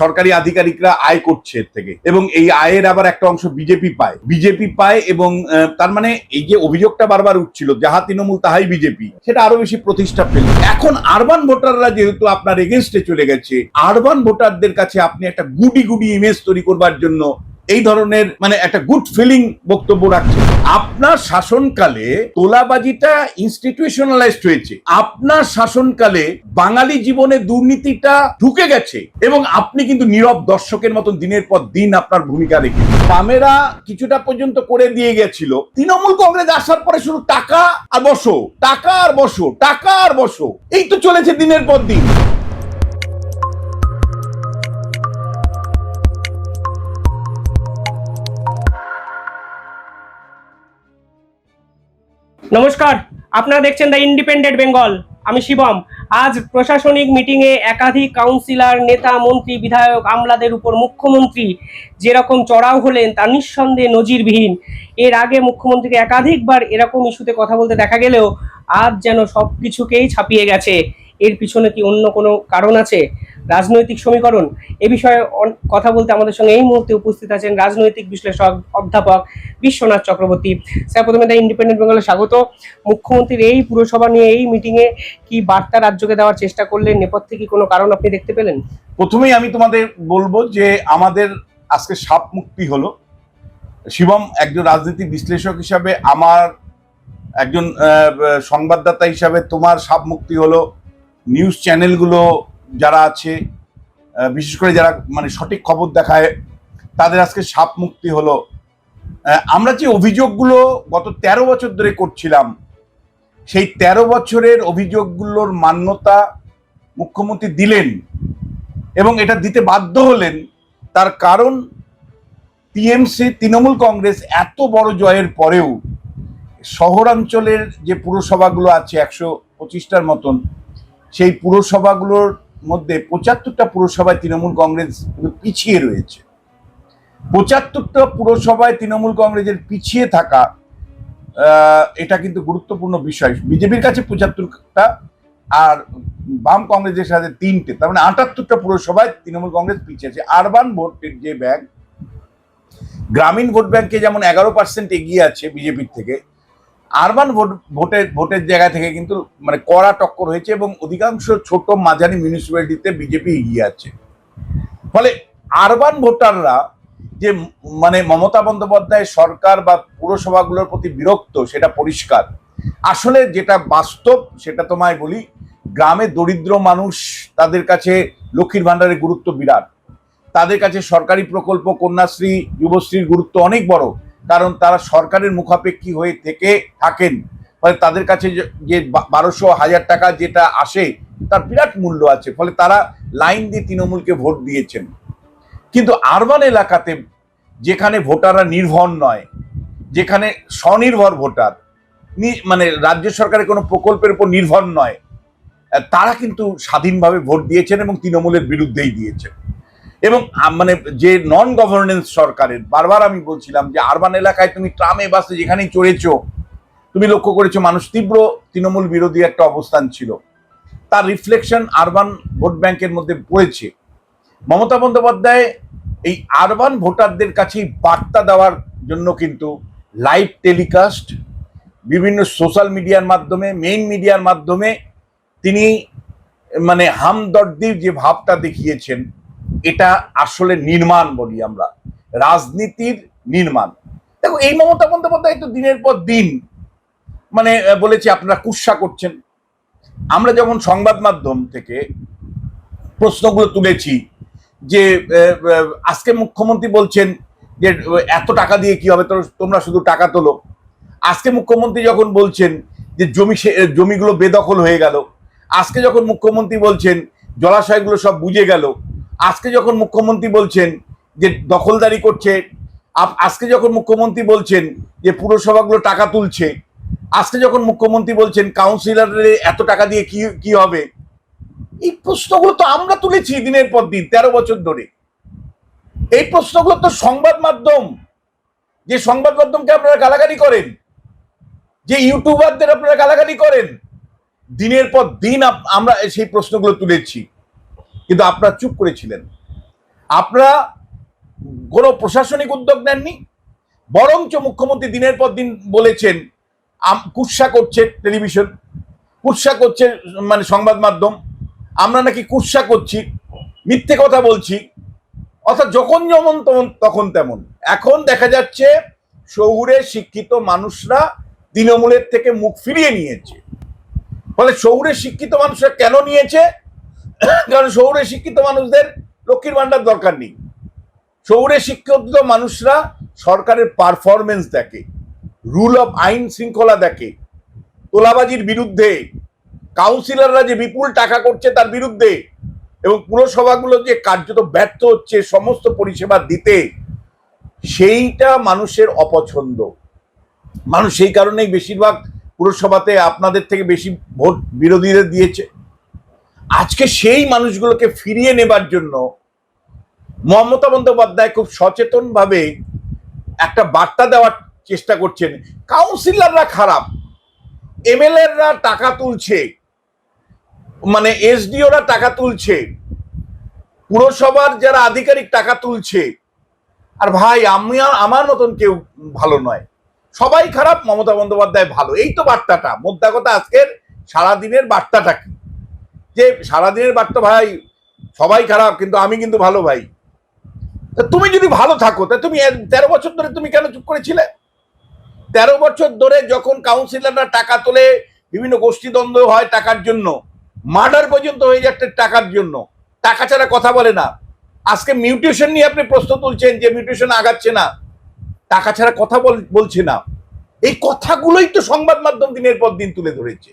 সরকারি আধিকারিকরা আয় করছে এর থেকে। এবং এই আয়ের আবার একটা অংশ বিজেপি পায়। বিজেপি পায় এবং তার মানে এই যে অভিযোগটা বারবার উঠছিল, যাহা তৃণমূল তাহাই বিজেপি, সেটা আরও বেশি প্রতিষ্ঠা পেল। এখন আরবান ভোটাররা যেহেতু আপনার এগেনস্টে চলে গেছে আরবান ভোটারদের কাছে আপনি একটা গুডি গুডি ইমেজ তৈরি করবার জন্য এই ধরনের মানে একটা গুড ফিলিং বক্তব্য রাখছেন আপনার শাসনকালে তোলাবাজিটা ইনস্টিটিউশনালাইজড হয়েছে। আপনার শাসনকালে বাঙালি জীবনে দুর্নীতিটা ঢুকে গেছে এবং আপনি কিন্তু নীরব দর্শকের মতন দিনের পর দিন আপনার ভূমিকা রেখে বামেরা কিছুটা পর্যন্ত করে দিয়ে গেছিল। তৃণমূল কংগ্রেস আসার পরে শুধু টাকা আর বসো, টাকা আর বসো, টাকা আর বসো। এই তো চলেছে দিনের পর দিন। নমস্কার, আপনারা দেখছেন দ্য ইন্ডিপেন্ডেন্ট বেঙ্গল আমি শিবম। আজ প্রশাসনিক মিটিংয়ে একাধিক কাউন্সিলর নেতা, মন্ত্রী, বিধায়ক, আমলাদের উপর মুখ্যমন্ত্রী যেরকম চড়াও হলেন, তা নিঃসন্দেহে নজিরবিহীন। এর আগে মুখ্যমন্ত্রীকে একাধিকবার এরকম ইস্যুতে কথা বলতে দেখা গেলেও আজ যেন সব কিছুকেই ছাপিয়ে গেছে। এর পিছনে কি অন্য কোনো কারণ আছে? রাজনৈতিক সমীকরণ? এ বিষয়ে কথা বলতে আমাদের সঙ্গে এই মুহূর্তে উপস্থিত আছেন রাজনৈতিক বিশ্লেষক, অধ্যাপক বিশ্বনাথ চক্রবর্তী। স্যার, প্রথমে দ্য ইন্ডিপেন্ডেন্ট বেঙ্গলে স্বাগত। মুখ্যমন্ত্রীর এই পুরসভা নিয়ে, এই মিটিংয়ে কি বার্তা রাজ্যকে দেওয়ার চেষ্টা করলেন? নেপথ্যে কি কোনো কারণ আপনি দেখতে পেলেন? প্রথমেই আমি তোমাদের বলব যে আমাদের আজকে সাপ মুক্তি হলো। শিবম একজন রাজনীতি বিশ্লেষক হিসাবে, আমার একজন সংবাদদাতা হিসাবে তোমার সাপ মুক্তি হলো। নিউজ চ্যানেলগুলো যারা আছে বিশেষ করে যারা মানে সঠিক খবর দেখায়, তাদের আজকে সাপ মুক্তি হলো। আমরা যে অভিযোগগুলো গত তেরো বছর ধরে করছিলাম, সেই তেরো বছরের অভিযোগগুলোর মান্যতা মুখ্যমন্ত্রী দিলেন এবং এটা দিতে বাধ্য হলেন। তার কারণ, টিএমসি, তৃণমূল কংগ্রেস এত বড় জয়ের পরেও শহরাঞ্চলের যে পুরসভাগুলো আছে একশো পঁচিশটার মতন, সেই পুরসভাগুলোর মধ্যে পঁচাত্তরটা পুরসভায় তৃণমূল কংগ্রেস পিছিয়ে রয়েছে। পঁচাত্তরটা পুরসভায় তৃণমূল কংগ্রেসের পিছিয়ে থাকা এটা কিন্তু গুরুত্বপূর্ণ বিষয়। বিজেপির কাছে পঁচাত্তরটা আর বাম কংগ্রেসের সাথে তিনটে। তার মানে আটাত্তরটা পুরসভায় তৃণমূল কংগ্রেস পিছিয়ে আছে। আরবান ভোটের যে ব্যাংক গ্রামীণ ভোট ব্যাংকে যেমন এগারো পার্সেন্ট এগিয়ে আছে বিজেপির থেকে, আরবান ভোট, ভোটের ভোটের জায়গা থেকে কিন্তু মানে কড়া টক্কর হয়েছে এবং অধিকাংশ ছোট মাঝারি মিউনিসিপ্যালিটিতে বিজেপি এগিয়ে আছে। ফলে আরবান ভোটাররা যে মানে মমতা বন্দ্যোপাধ্যায় সরকার বা পুরসভাগুলোর প্রতি বিরক্ত, সেটা পরিষ্কার। আসলে যেটা বাস্তব, সেটা তোমায় বলি, গ্রামে দরিদ্র মানুষ তাদের কাছে লক্ষ্মীর ভাণ্ডারের গুরুত্ব বিরাট। তাদের কাছে সরকারি প্রকল্প, কন্যাশ্রী, যুবশ্রীর গুরুত্ব অনেক বড়। কারণ তারা সরকারের মুখাপেক্ষী হয়ে থেকে থাকেন। ফলে তাদের কাছে যে- বারোশো হাজার টাকা যেটা আসে, তার বিরাট মূল্য আছে। ফলে তারা লাইন দিয়ে তৃণমূলকে ভোট দিয়েছেন। কিন্তু আরবান এলাকাতে যেখানে ভোটাররা নির্ভর নয়, যেখানে স্বনির্ভর ভোটার মানে রাজ্য সরকারের কোনো প্রকল্পের উপর নির্ভর নয় তারা কিন্তু স্বাধীনভাবে ভোট দিয়েছেন এবং তৃণমূলের বিরুদ্ধেই দিয়েছেন। এবং মানে যে নন গভর্নেন্স সরকারের, বারবার আমি বলছিলাম যে আরবান এলাকায় তুমি ট্রামে, বাসে যেখানেই চড়েছ, তুমি লক্ষ্য করেছ মানুষ তীব্র তৃণমূল বিরোধী একটা অবস্থান ছিল। তার রিফ্লেকশন আরবান ভোট ব্যাংকের মধ্যে পড়েছে। মমতা বন্দ্যোপাধ্যায় এই আরবান ভোটারদের কাছেই বার্তা দেওয়ার জন্য কিন্তু লাইভ টেলিকাস্ট, বিভিন্ন সোশ্যাল মিডিয়ার মাধ্যমে, মেইন মিডিয়ার মাধ্যমে তিনি মানে হামদর্দির যে ভাবটা দেখিয়েছেন, এটা আসলে নির্মাণ বলি আমরা। রাজনীতির নির্মাণ। দেখো, এই মমতা বন্দ্যোপাধ্যায় তো দিনের পর দিন মানে বলেছে আপনারা কুৎসা করছেন। আমরা যখন সংবাদ মাধ্যম থেকে প্রশ্নগুলো তুলেছি যে আজকে মুখ্যমন্ত্রী বলছেন যে, এত টাকা দিয়ে কি হবে? তোমরা শুধু টাকা তোলো। আজকে মুখ্যমন্ত্রী যখন বলছেন যে, জমি জমিগুলো বেদখল হয়ে গেল, আজকে যখন মুখ্যমন্ত্রী বলছেন জলাশয়গুলো সব বুঝে গেল, আজকে যখন মুখ্যমন্ত্রী বলছেন যে, দখলদারি করছে আজকে যখন মুখ্যমন্ত্রী বলছেন যে, পুরসভাগুলো টাকা তুলছে, আজকে যখন মুখ্যমন্ত্রী বলছেন কাউন্সিলরের এত টাকা দিয়ে কি কি হবে? এই প্রশ্নগুলো তো আমরা তুলেছি দিনের পর দিন, তেরো বছর ধরে। এই প্রশ্নগুলো তো সংবাদ মাধ্যম, যে সংবাদ মাধ্যমকে আপনারা গালাগালি করেন, যে ইউটিউবারদের আপনারা গালাগালি করেন, দিনের পর দিন আমরা সেই প্রশ্নগুলো তুলেছি। কিন্তু আপনারা চুপ করেছিলেন। আপনারা কোনো প্রশাসনিক উদ্যোগ নেননি? বরঞ্চ মুখ্যমন্ত্রী দিনের পর দিন বলেছেন কুৎসা করছে টেলিভিশন, কুৎসা করছে মানে সংবাদ মাধ্যম। আমরা নাকি কুৎসা করছি, মিথ্যে কথা বলছি, অর্থাৎ যখন যেমন তখন তখন তেমন। এখন দেখা যাচ্ছে শহুরে শিক্ষিত মানুষরা তৃণমূলের থেকে মুখ ফিরিয়ে নিয়েছে। ফলে শহুরে শিক্ষিত মানুষরা কেন নিয়েছে? কারণ শহুরে শিক্ষিত মানুষদের লক্ষ্মীর ভান্ডার দরকার নেই। শহুরে শিক্ষিত মানুষরা সরকারের পারফরমেন্স দেখে রুল অফ আইন শৃঙ্খলা দেখে, তোলাবাজির বিরুদ্ধে কাউন্সিলররা যে বিপুল টাকা করছে তার বিরুদ্ধে এবং পুরসভাগুলো যে কার্যত ব্যর্থ হচ্ছে, সমস্ত পরিষেবা দিতে, সেইটা মানুষের অপছন্দ। মানুষ সেই কারণেই বেশিরভাগ পুরসভাতে আপনাদের থেকে বেশি ভোট বিরোধীদের দিয়েছে। আজকে সেই মানুষগুলোকে ফিরিয়ে নেবার জন্য মমতা বন্দ্যোপাধ্যায় খুব সচেতনভাবে একটা বার্তা দেওয়ার চেষ্টা করছেন। কাউন্সিলররা খারাপ। এমএলএরা টাকা তুলছে। মানে এসডিওরা টাকা তুলছে। পুরসভার যারা আধিকারিক টাকা তুলছে। আর ভাই, আমি আমার মতন কেউ ভালো নয়। সবাই খারাপ, মমতা বন্দ্যোপাধ্যায় ভালো। এই তো বার্তাটা। মোদ্দা কথা আজকের সারাদিনের বার্তাটা কি? যে সারাদিনের বার্তা ভাই, সবাই খারাপ, কিন্তু আমি কিন্তু ভালো ভাই। তুমি যদি ভালো থাকো, তা তুমি তেরো বছর ধরে তুমি কেন চুপ করেছিলে? তেরো বছর ধরে যখন কাউন্সিলররা টাকা তোলে, বিভিন্ন গোষ্ঠীদ্বন্দ্ব হয় টাকার জন্য মার্ডার পর্যন্ত হয়ে যাচ্ছে টাকার জন্য। টাকা ছাড়া কথা বলে না। আজকে মিউটেশন নিয়ে আপনি প্রশ্ন তুলছেন যে মিউটেশন আগাচ্ছে না। টাকা ছাড়া কথা বল- বলছে না। এই কথাগুলোই তো সংবাদ মাধ্যম দিনের পর দিন তুলে ধরেছে।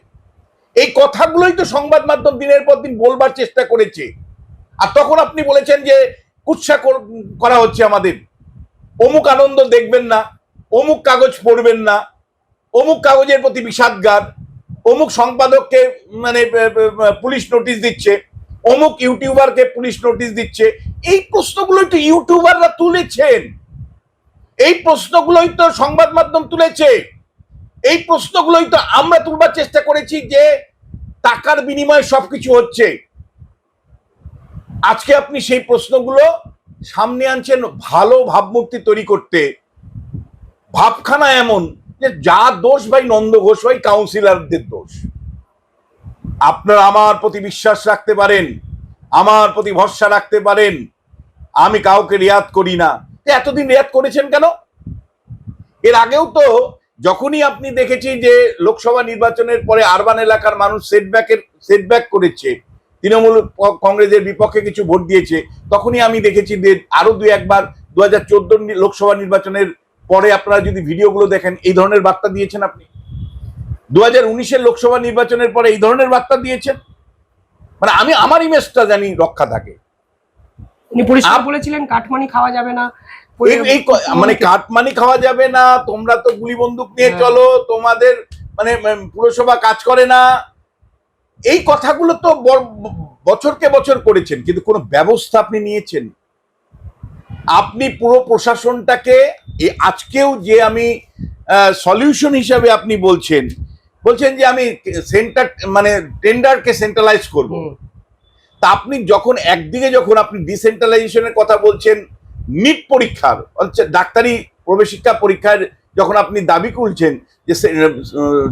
এই কথাগুলোই তো সংবাদ মাধ্যম দিনের পর দিন বলবার চেষ্টা করেছে। আর তখন আপনি বলেছেন যে কুৎসা করা হচ্ছে আমাদের। অমুক আনন্দ দেখবেন না, অমুক কাগজ পড়বেন না, অমুক কাগজের প্রতি বিষাদগার। অমুক সম্পাদককে মানে পুলিশ নোটিশ দিচ্ছে, অমুক ইউটিউবারকে পুলিশ নোটিশ দিচ্ছে, এই প্রশ্নগুলোই তো ইউটিউবাররা তুলেছেন। এই প্রশ্নগুলোই তো সংবাদ মাধ্যম তুলেছে। এই প্রশ্নগুলোই তো আমরা তুলবার চেষ্টা করেছি যে টাকার বিনিময়ে সবকিছু হচ্ছে। আজকে আপনি সেই প্রশ্নগুলো সামনে আনছেন ভালো ভাবমূর্তি তৈরি করতে। ভাবখানা এমন যে যা দোষ ভাই নন্দ ঘোষ, ভাই কাউন্সিলরদের দোষ। আপনারা আমার প্রতি বিশ্বাস রাখতে পারেন, আমার প্রতি ভরসা রাখতে পারেন। আমি কাউকে রিয়াত করি না। এতদিন রিয়াত করেছেন কেন? এর আগেও তো যখনই আপনি দেখেছি যে লোকসভা নির্বাচনের পরে আরবান এলাকার মানুষ সেটব্যাকের সেটব্যাক করেছে, তৃণমূল কংগ্রেসের বিপক্ষে কিছু ভোট দিয়েছে, তখনই আমি দেখেছি যে আরও দুই একবার দু হাজার চোদ্দ লোকসভা নির্বাচনের পরে আপনারা যদি ভিডিওগুলো দেখেন এই ধরনের বার্তা দিয়েছেন আপনি। দু হাজার উনিশের লোকসভা নির্বাচনের পরে এই ধরনের বার্তা দিয়েছেন? মানে আমি আমার ইমেজটা জানি রক্ষা থাকে। উনি পরিষ্কার বলেছিলেন কাঠমানি খাওয়া যাবে না। এই- মানে কাটমানি খাওয়া যাবে না তোমরা তো গুলি বন্দুক নিয়ে হ্যাঁ। চলো তোমাদের মানে পুরসভা কাজ করে না। এই কথাগুলো তো বছরকে বছর করেছেন কিন্তু কোনো ব্যবস্থা আপনি নিয়েছেন? আপনি পুরো প্রশাসনটাকে আজকেও যে আমি সলিউশন হিসাবে আপনি বলছেন বলছেন যে আমি সেন্টার মানে টেন্ডারকে সেন্ট্রালাইজ করব। তা আপনি যখন একদিকে যখন আপনি ডিসেন্ট্রালাইজেশনের কথা বলছেন নিট পরীক্ষার ডাক্তারি প্রবেশিক্ষা পরীক্ষার যখন আপনি দাবি করছেন যে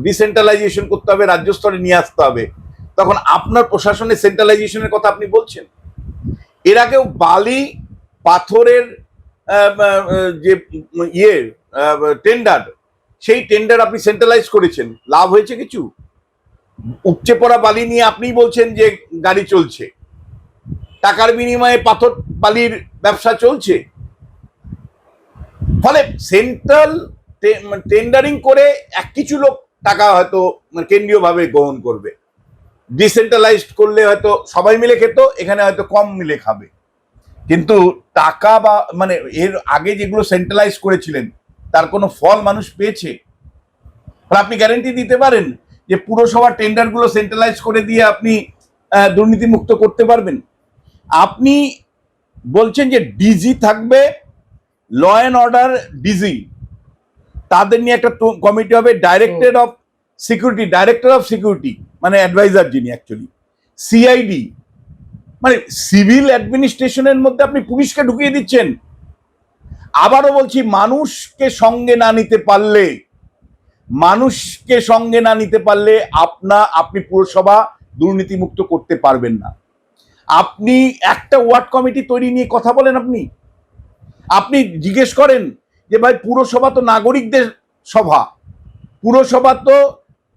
ডিসেন্ট্রালাইজেশন করতে হবে রাজ্য স্তরে নিয়ে আসতে হবে তখন আপনার প্রশাসনের সেন্ট্রালাইজেশনের কথা আপনি বলছেন। এর আগেও বালি পাথরের যে ইয়ে টেন্ডার সেই টেন্ডার আপনি সেন্ট্রালাইজ করেছেন। লাভ হয়েছে কিছু? উপচে পড়া বালি নিয়ে আপনিই বলছেন যে গাড়ি চলছে। টাকার বিনিময়ে পাথর বালির ব্যবসা চলছে। ফলে সেন্ট্রাল টেন্ডারিং করে এক কিছু লোক টাকা হয়তো কেন্দ্রীয়ভাবে গ্রহণ করবে। ডিসেন্ট্রালাইজড করলে হয়তো সবাই মিলে খেত, এখানে হয়তো কম মিলে খাবে। কিন্তু টাকা বা মানে এর আগে যেগুলো সেন্ট্রালাইজ করেছিলেন তার কোনো ফল মানুষ পেয়েছে? আর আপনি গ্যারেন্টি দিতে পারেন যে পুরসভার টেন্ডারগুলো সেন্ট্রালাইজ করে দিয়ে আপনি দুর্নীতিমুক্ত করতে পারবেন? আপনি বলছেন যে ডিজি থাকবে ল অ্যান্ড অর্ডার ডিজি তাদের নিয়ে একটা কমিটি হবে director of security director of security মানে অ্যাডভাইজার যিনি অ্যাকচুয়ালি সিআইডি মানে সিভিল অ্যাডমিনিস্ট্রেশনের মধ্যে আপনি পুলিশকে ঢুকিয়ে দিচ্ছেন। আবারও বলছি, মানুষকে সঙ্গে না নিতে পারলে, মানুষকে সঙ্গে না নিতে পারলে আপনা, আপনি পুরসভা দুর্নীতিমুক্ত করতে পারবেন না। আপনি একটা ওয়ার্ড কমিটি তৈরি নিয়ে কথা বলেন আপনি। আপনি জিজ্ঞেস করেন যে, ভাই, পুরসভা তো নাগরিকদের সভা। পুরসভা তো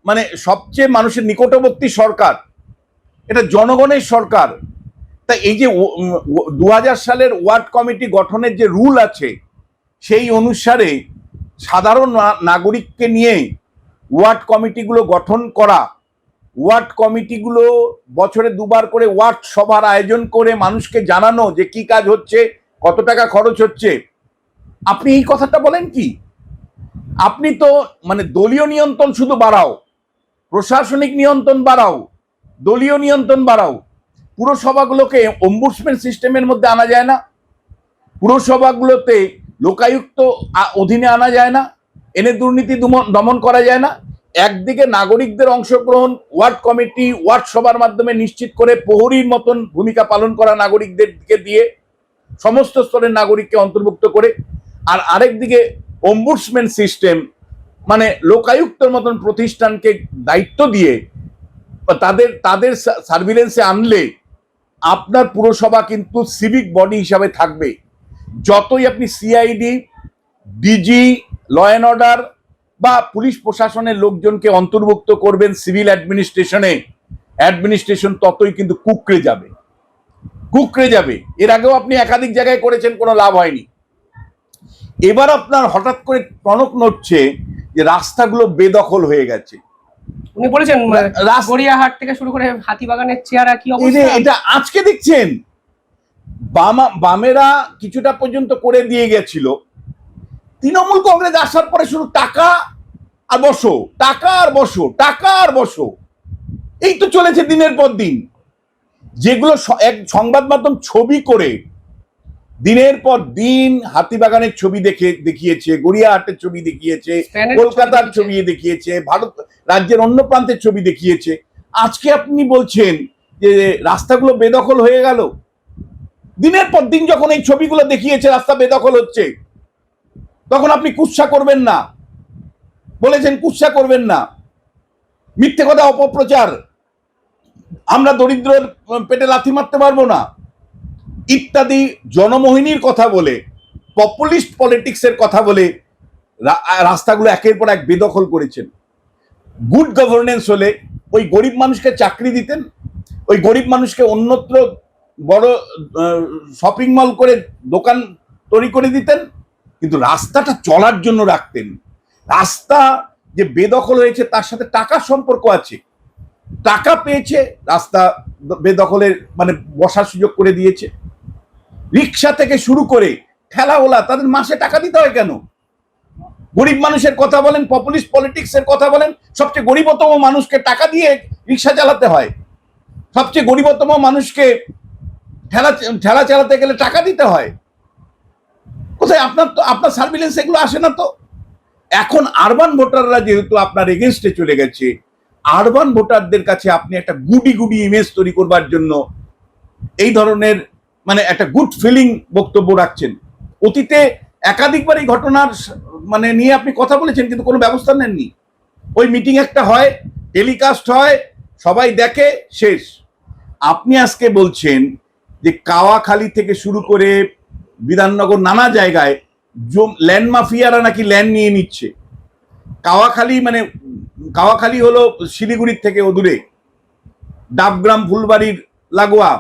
মানে সবচেয়ে মানুষের নিকটবর্তী সরকার। এটা জনগণের সরকার। তা এই যে দু হাজার সালের ওয়ার্ড কমিটি গঠনের যে রুল আছে, সেই অনুসারে সাধারণ নাগরিককে নিয়ে ওয়ার্ড কমিটিগুলো গঠন করা, ওয়ার্ড কমিটিগুলো বছরে দুবার করে ওয়ার্ড সভার আয়োজন করে মানুষকে জানানো যে কি কাজ হচ্ছে, কত টাকা খরচ হচ্ছে, আপনি এই কথাটা বলেন কি? আপনি তো মানে দলীয় নিয়ন্ত্রণ শুধু বাড়াও, প্রশাসনিক নিয়ন্ত্রণ বাড়াও, দলীয় নিয়ন্ত্রণ বাড়াও পুরসভাগুলোকে অম্বুসমেন্ট সিস্টেমের মধ্যে আনা যায় না, পুরসভাগুলোতে লোকায়ুক্ত অধীনে আনা যায় না, এনে দুর্নীতি দমন- করা যায় না। একদিকে নাগরিকদের অংশগ্রহণ, ওয়ার্ড কমিটি, ওয়ার্ড সভার মাধ্যমে নিশ্চিত করে প্রহরীর মতন ভূমিকা পালন করা নাগরিকদেরকে দিয়ে সমস্ত স্তরের নাগরিককে অন্তর্ভুক্ত করে। আর আরেকদিকে অম্বুডসমেন্ট সিস্টেম মানে লোকায়ুক্তর মতন প্রতিষ্ঠানকে দায়িত্ব দিয়ে তাদের তাদের সার্ভিলেন্সে আনলে আপনার পুরসভা কিন্তু সিভিক বডি হিসাবে থাকবে। যতই আপনি CID DG law and order বা পুলিশ প্রশাসনের লোকজনকে অন্তর্ভুক্ত করবেন সিভিল অ্যাডমিনিস্ট্রেশনে অ্যাডমিনিস্ট্রেশন ততই কিন্তু কুকড়ে যাবে। কুকড়ে যাবে। এর আগেও আপনি একাধিক জায়গায় করেছেন, কোনো লাভ হয়নি। এবার আপনার হঠাৎ করে টনক নড়ছে যে রাস্তাগুলো বেদখল হয়ে গেছে। উনি বলেছেন রাস- গড়িয়াহাট থেকে শুরু করে হাতিবাগানের চেহারা কি অবস্থা? এটা আজকে দেখছেন? বামা বামেরা কিছুটা পর্যন্ত করে দিয়ে গেছিল। তৃণমূল কংগ্রেস আসার পরে শুধু টাকা আর বসো টাকা আর বসো টাকা আর বসো। এই তো চলেছে দিনের পর দিন। যেগুলো এক সংবাদ মাধ্যম ছবি করে দিনের পর দিন হাতিবাগানের ছবি দেখে দেখিয়েছে গড়িয়াহাটের ছবি দেখিয়েছে কলকাতার ছবি দেখিয়েছে ভারত রাজ্যের অন্য প্রান্তের ছবি দেখিয়েছে। আজকে আপনি বলছেন যে রাস্তাগুলো বেদখল হয়ে গেল। দিনের পর দিন যখন এই ছবিগুলো দেখিয়েছে রাস্তা বেদখল হচ্ছে তখন আপনি কুৎসা করবেন না। বলেছেন কুৎসা করবেন না। মিথ্যে কথা অপপ্রচার। আমরা দরিদ্রের পেটে লাথি মারতে পারব না। ইত্যাদি জনমোহিনীর কথা বলে পপুলিস্ট পলিটিক্সের কথা বলে রাস্তাগুলো একের পর এক বেদখল করেছেন। গুড গভর্নেন্স হলে ওই গরিব মানুষকে চাকরি দিতেন, ওই গরিব মানুষকে অন্যত্র বড় শপিং মল করে দোকান তৈরি করে দিতেন, কিন্তু রাস্তাটা চলার জন্য রাখতেন। রাস্তা যে বেদখল হয়েছে, তার সাথে টাকার সম্পর্ক আছে। পেয়েছে, রাস্তা বেদখলের মানে বসার সুযোগ করে দিয়েছে। রিক্সা থেকে শুরু করে ঠেলাওলা, তাদের মাসে টাকা দিতে হয় কেন? গরিব মানুষের কথা বলেন পপুলিস্ট পলিটিক্স এর কথা বলেন, সবচেয়ে গরিবতম মানুষকে টাকা দিয়ে রিক্সা চালাতে হয়। সবচেয়ে গরিবতম মানুষকে ঠেলা ঠেলা চালাতে গেলে টাকা দিতে হয়। কোথায় আপনার তো, আপনার সার্ভিলেন্স এগুলো আসে না তো? এখন আরবান ভোটাররা যেহেতু আপনার এগেনস্টে চলে গেছে আরবান ভোটারদের কাছে আপনি একটা গুডি গুডি ইমেজ তৈরি করবার জন্য এই ধরনের মানে একটা গুড ফিলিং বক্তব্য রাখছেন। অতীতে একাধিকবার এই ঘটনার মানে নিয়ে আপনি কথা বলেছেন, কিন্তু কোনো ব্যবস্থা নেননি। ওই মিটিং একটা হয় টেলিকাস্ট হয়, সবাই দেখে, শেষ। আপনি আজকে বলছেন যে কাওয়াখালী থেকে শুরু করে বিধাননগর নানা জায়গায় ল্যান্ড মাফিয়ারা নাকি ল্যান্ড নিয়ে নিচ্ছে। কাওয়াখালী মানে কাওয়াখালী হলো শিলিগুড়ির থেকে অদূরে ডাবগ্রাম, ফুলবাড়ির লাগোয়া।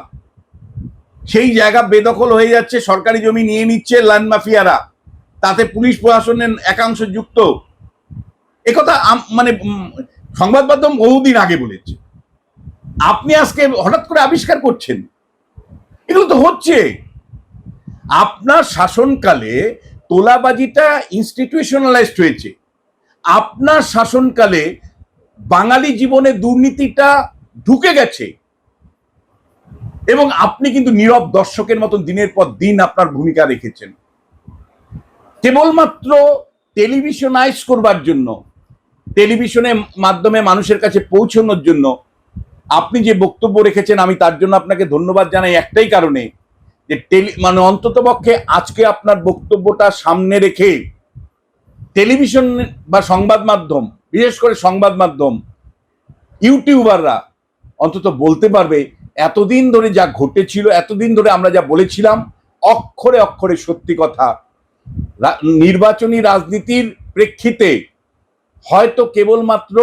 সেই জায়গা বেদখল হয়ে যাচ্ছে, সরকারি জমি নিয়ে নিচ্ছে ল্যান্ড মাফিয়ারা। তাতে পুলিশ প্রশাসনের একাংশ যুক্ত। একথা মানে সংবাদ মাধ্যম বহুদিন আগে বলেছে। আপনি আজকে হঠাৎ করে আবিষ্কার করছেন। এগুলো তো হচ্ছে। আপনার শাসনকালে তোলাবাজিটা ইনস্টিটিউশনালাইজড হয়েছে। আপনার শাসনকালে বাঙালি জীবনে দুর্নীতিটা ঢুকে গেছে। এবং আপনি কিন্তু নীরব দর্শকের মতন দিনের পর দিন আপনার ভূমিকা রেখেছেন। কেবলমাত্র টেলিভিশনাইজ করবার জন্য, টেলিভিশনের মাধ্যমে মানুষের কাছে পৌঁছানোর জন্য আপনি যে বক্তব্য রেখেছেন, আমি তার জন্য আপনাকে ধন্যবাদ জানাই একটাই কারণে যে টেলি মানে অন্ততপক্ষে আজকে আপনার বক্তব্যটা সামনে রেখে টেলিভিশন বা সংবাদ মাধ্যম, বিশেষ করে সংবাদ মাধ্যম, ইউটিউবাররা অন্তত বলতে পারবে, এতদিন ধরে যা ঘটেছিল, এতদিন ধরে আমরা যা বলেছিলাম, অক্ষরে অক্ষরে সত্যি কথা। নির্বাচনী রাজনীতির প্রেক্ষিতে হয়তো কেবলমাত্র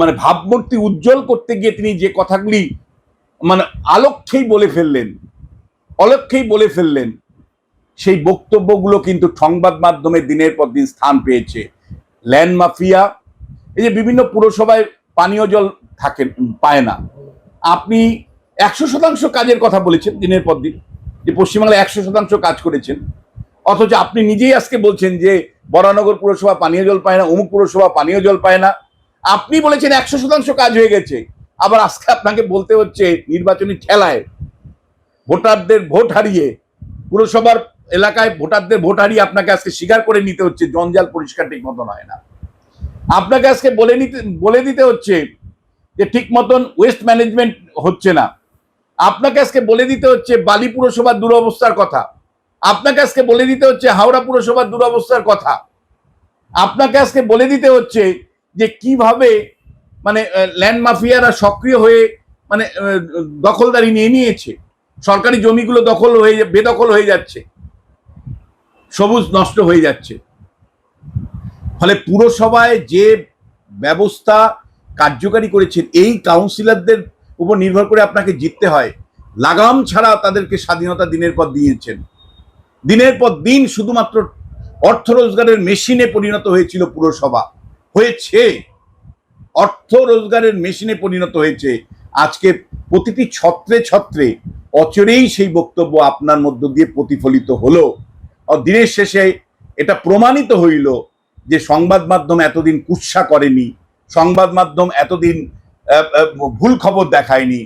মানে ভাবমূর্তি উজ্জ্বল করতে গিয়ে তিনি যে কথাগুলি মানে আলক্ষেই বলে ফেললেন, অলক্ষেই বলে ফেললেন সেই বক্তব্যগুলো কিন্তু সংবাদ মাধ্যমে দিনের পর দিন স্থান পেয়েছে। ল্যান্ড মাফিয়া, এই যে বিভিন্ন পুরসভায় পানীয় জল থাকে, পায় না। আপনি একশো শতাংশ কাজের কথা বলেছেন দিনের পর দিন, যে পশ্চিমবাংলায় একশো শতাংশ কাজ করেছেন। অথচ আপনি নিজেই আজকে বলছেন যে বরানগর পুরসভা পানীয় জল পায় না, অমুক পুরসভা পানীয় জল পায় না। আপনি বলেছেন একশো শতাংশ কাজ হয়ে গেছে। আবার আজকে আপনাকে বলতে হচ্ছে নির্বাচনী ঠেলায় ভোটারদের ভোট হারিয়ে পুরসভার এলাকায় ভোটারদের ভোটারই আপনাকে আজকে স্বীকার করে নিতে হচ্ছে, জঞ্জাল পরিষ্কার ঠিক মতন হয় না। আপনাকে আজকে বলে নিতে, বলে দিতে হচ্ছে যে ঠিক মতন ওয়েস্ট ম্যানেজমেন্ট হচ্ছে না। আপনাকে আজকে বলে দিতে হচ্ছে বালি পুরসভার দুরবস্থার কথা। আপনাকে আজকে বলে দিতে হচ্ছে হাওড়া পুরসভার দুরবস্থার কথা। আপনাকে আজকে বলে দিতে হচ্ছে যে কীভাবে মানে ল্যান্ড মাফিয়ারা সক্রিয় হয়ে মানে দখলদারি নিয়ে নিয়েছে। সরকারি জমিগুলো দখল হয়ে, বেদখল হয়ে যাচ্ছে। সবুজ নষ্ট হয়ে যাচ্ছে। ফলে পুরসভায় যে ব্যবস্থা কার্যকারী করেছেন, এই কাউন্সিলরদের উপর নির্ভর করে আপনাকে জিততে হয়। লাগাম ছাড়া তাদেরকে স্বাধীনতা দিনের পর দিয়েছেন। দিনের পর দিন শুধুমাত্র অর্থ রোজগারের মেশিনে পরিণত হয়েছিল পুরসভা। হয়েছে। অর্থ রোজগারের মেশিনে পরিণত হয়েছে। আজকে প্রতিটি ছত্রে ছত্রে অচরেই সেই বক্তব্য আপনার মধ্য দিয়ে প্রতিফলিত হলো। দিনের শেষে এটা প্রমাণিত হইল যে সংবাদ মাধ্যম এতদিন কুৎসা করেনি, সংবাদ মাধ্যম এতদিন ভুল খবর দেখায়নি,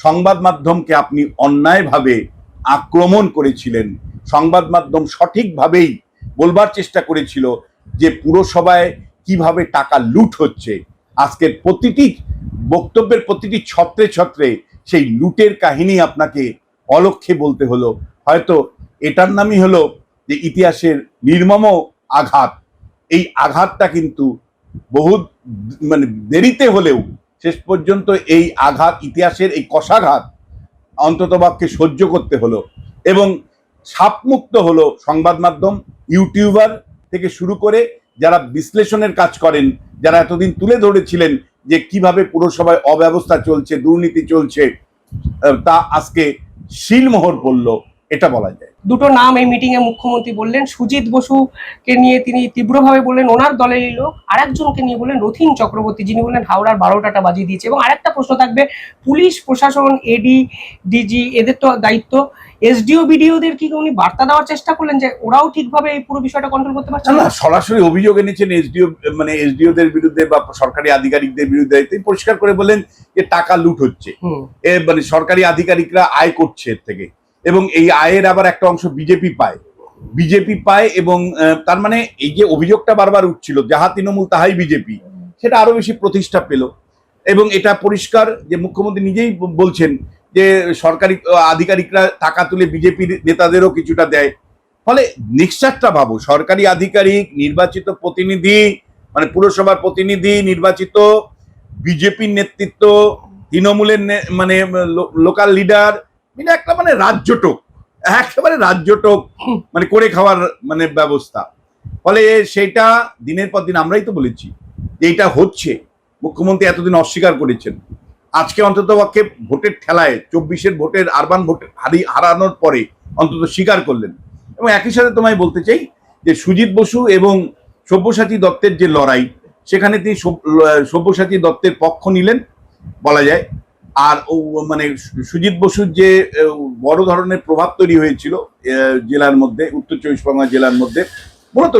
সংবাদ মাধ্যমকে আপনি অন্যায়ভাবে আক্রমণ করেছিলেন, সংবাদ মাধ্যম সঠিকভাবেই বলবার চেষ্টা করেছিল যে পুরসভায় কীভাবে টাকা লুট হচ্ছে। আজকের প্রতিটি বক্তব্যের প্রতিটি ছত্রে ছত্রে সেই লুটের কাহিনী আপনাকে অলক্ষে বলতে হলো। হয়তো এটার নামই হলো যে ইতিহাসের নির্মম আঘাত, এই আঘাতটা কিন্তু বহু মানে দেরিতে হলেও শেষ পর্যন্ত এই আঘাত, ইতিহাসের এই কষাঘাত অন্ততপক্ষে সহ্য করতে হলো এবং সাপমুক্ত হলো সংবাদ মাধ্যম, ইউটিউবার থেকে শুরু করে যারা বিশ্লেষণের কাজ করেন, যারা এতদিন তুলে ধরেছিলেন যে কীভাবে পুরসভায় অব্যবস্থা চলছে, দুর্নীতি চলছে তা আজকে শিলমোহর পড়ল। এটা বলা যায়। দুটো নাম এই মিটিং এ মুখ্যমন্ত্রী বললেন সুজিত বসুকে নিয়ে তিনি তীব্রভাবে বললেন ওনার দলেরই লোক। আরেকজনকে নিয়ে বললেন রথিন চক্রবর্তী যিনি বললেন হাওড়ার বারোটাটা বাজিয়ে দিয়েছে। এবং আরেকটা প্রশ্ন থাকবে পুলিশ প্রশাসন এডি ডিজি এদের তো দায়িত্ব। এসডিও বিডিওদের কি উনি বার্তা দেওয়ার চেষ্টা করলেন যে ওরাও ঠিকভাবে এই পুরো বিষয়টা কন্ট্রোল করতে পারছে? না সরাসরি অভিযোগ এনেছেন এসডিও মানে এসডিওদের বিরুদ্ধে বা সরকারি আধিকারিকদের বিরুদ্ধে। তিনি পরিষ্কার করে বললেন যে টাকা লুট হচ্ছে। মানে সরকারি আধিকারিকরা আয় করছে এর থেকে। এবং এই আয়ের আবার একটা অংশ বিজেপি পায়। বিজেপি পায় এবং তার মানে এই যে অভিযোগটা বারবার উঠছিল, যাহা তৃণমূল তাহাই বিজেপি, সেটা আরও বেশি প্রতিষ্ঠা পেল। এবং এটা পরিষ্কার যে মুখ্যমন্ত্রী নিজেই বলছেন যে সরকারি আধিকারিকরা টাকা তুলে বিজেপির নেতাদেরও কিছুটা দেয়। ফলে নেক্সারটা ভাবো, সরকারি আধিকারিক, নির্বাচিত প্রতিনিধি মানে পুরসভার প্রতিনিধি, নির্বাচিত বিজেপির নেতৃত্ব, তৃণমূলের মানে লোকাল লিডার মিলে একটা মানে রাজ্যটোক একেবারে রাজ্যটোক মানে করে খাওয়ার মানে ব্যবস্থা। ফলে সেটা দিনের পর দিন আমরাই তো বলেছি যে এটা হচ্ছে। মুখ্যমন্ত্রী এতদিন অস্বীকার করেছেন। আজকে অন্তত পক্ষে ভোটের ঠেলায়, চব্বিশের ভোটের আরবান ভোট হারি, হারানোর পরে অন্তত স্বীকার করলেন। এবং একই সাথে তোমায় বলতে চাই যে সুজিত বসু এবং সব্যসাচী দত্তের যে লড়াই, সেখানে তিনি সব- সব্যসাচী দত্তের পক্ষ নিলেন, বলা যায়। আর ও মানে সুজিত বসুর যে বড় ধরনের প্রভাব তৈরি হয়েছিল জেলার মধ্যে, উত্তর চব্বিশ পরগনা জেলার মধ্যে, মূলত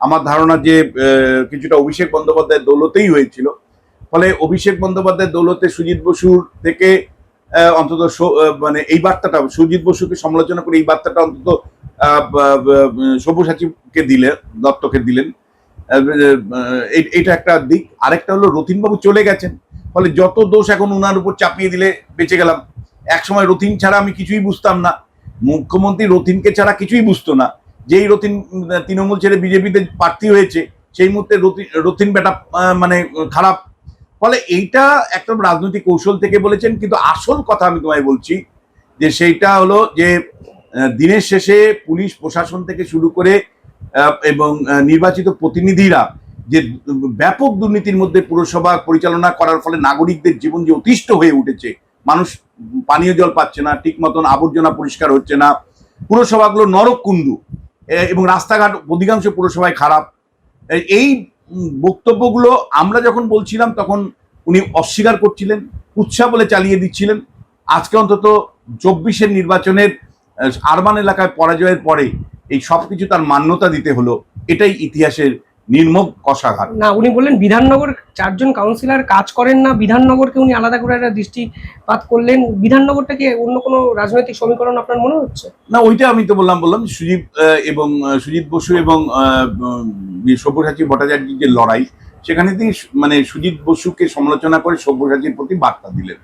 আমার ধারণা যে কিছুটা অভিষেক বন্দ্যোপাধ্যায়ের দৌলতেই হয়েছিল। ফলে অভিষেক বন্দ্যোপাধ্যায়ের দৌলতে সুজিত বসুর থেকে অন্তত মানে এই বার্তাটা, সুজিত বসুকে সমালোচনা করে এই বার্তাটা অন্তত সব্যসাচীকে দিলেন দত্তকে দিলেন। এইটা একটা দিক। আরেকটা হলো রতিনবাবু চলে গেছেন। ফলে যত দোষ এখন উনার উপর চাপিয়ে দিলে বেঁচে গেলাম। এক সময় রথিন ছাড়া আমি কিছুই বুঝতাম না। মুখ্যমন্ত্রী রথিনকে ছাড়া কিছুই বুঝতো না। যেই রথিন তৃণমূল ছেড়ে বিজেপিতে প্রার্থী হয়েছে, সেই মুহূর্তে রথি- রথিন বেটা মানে খারাপ। ফলে এইটা একটা রাজনৈতিক কৌশল থেকে বলেছেন, কিন্তু আসল কথা আমি তোমায় বলছি যে সেইটা হলো যে দিনের শেষে পুলিশ প্রশাসন থেকে শুরু করে এবং নির্বাচিত প্রতিনিধিরা যে ব্যাপক দুর্নীতির মধ্যে পুরসভা পরিচালনা করার ফলে নাগরিকদের জীবন যে অতিষ্ঠ হয়ে উঠেছে, মানুষ পানীয় জল পাচ্ছে না, ঠিক মতন আবর্জনা পরিষ্কার হচ্ছে না, পুরসভাগুলো নরককুণ্ডু এবং রাস্তাঘাট অধিকাংশ পুরসভায় খারাপ। এই বক্তব্যগুলো আমরা যখন বলছিলাম, তখন উনি অস্বীকার করছিলেন উৎসাহ বলে চালিয়ে দিচ্ছিলেন। আজকে অন্তত চব্বিশের নির্বাচনের আরবান এলাকায় পরাজয়ের পরে এই সব কিছু তার মান্যতা দিতে হলো, এটাই ইতিহাসের নির্মম কষাঘাত। না উনি বললেন বিধাননগর চারজন কাউন্সিলর কাজ করেন না বিধাননগরকে উনি আলাদা করে একটা দৃষ্টিপাত করলেন। বিধাননগরটাকে অন্য কোনো রাজনৈতিক সমীকরণ আপনার মনে হচ্ছে? না ওইটা আমি তো বললাম বললাম সুজিত এবং সুজিত বসু এবং সব্যসাচী ভট্টাচার্যের যে লড়াই সেখানে তিনি মানে সুজিত বসুকে সমালোচনা করে সব্যসাচীর প্রতি বার্তা দিলেন।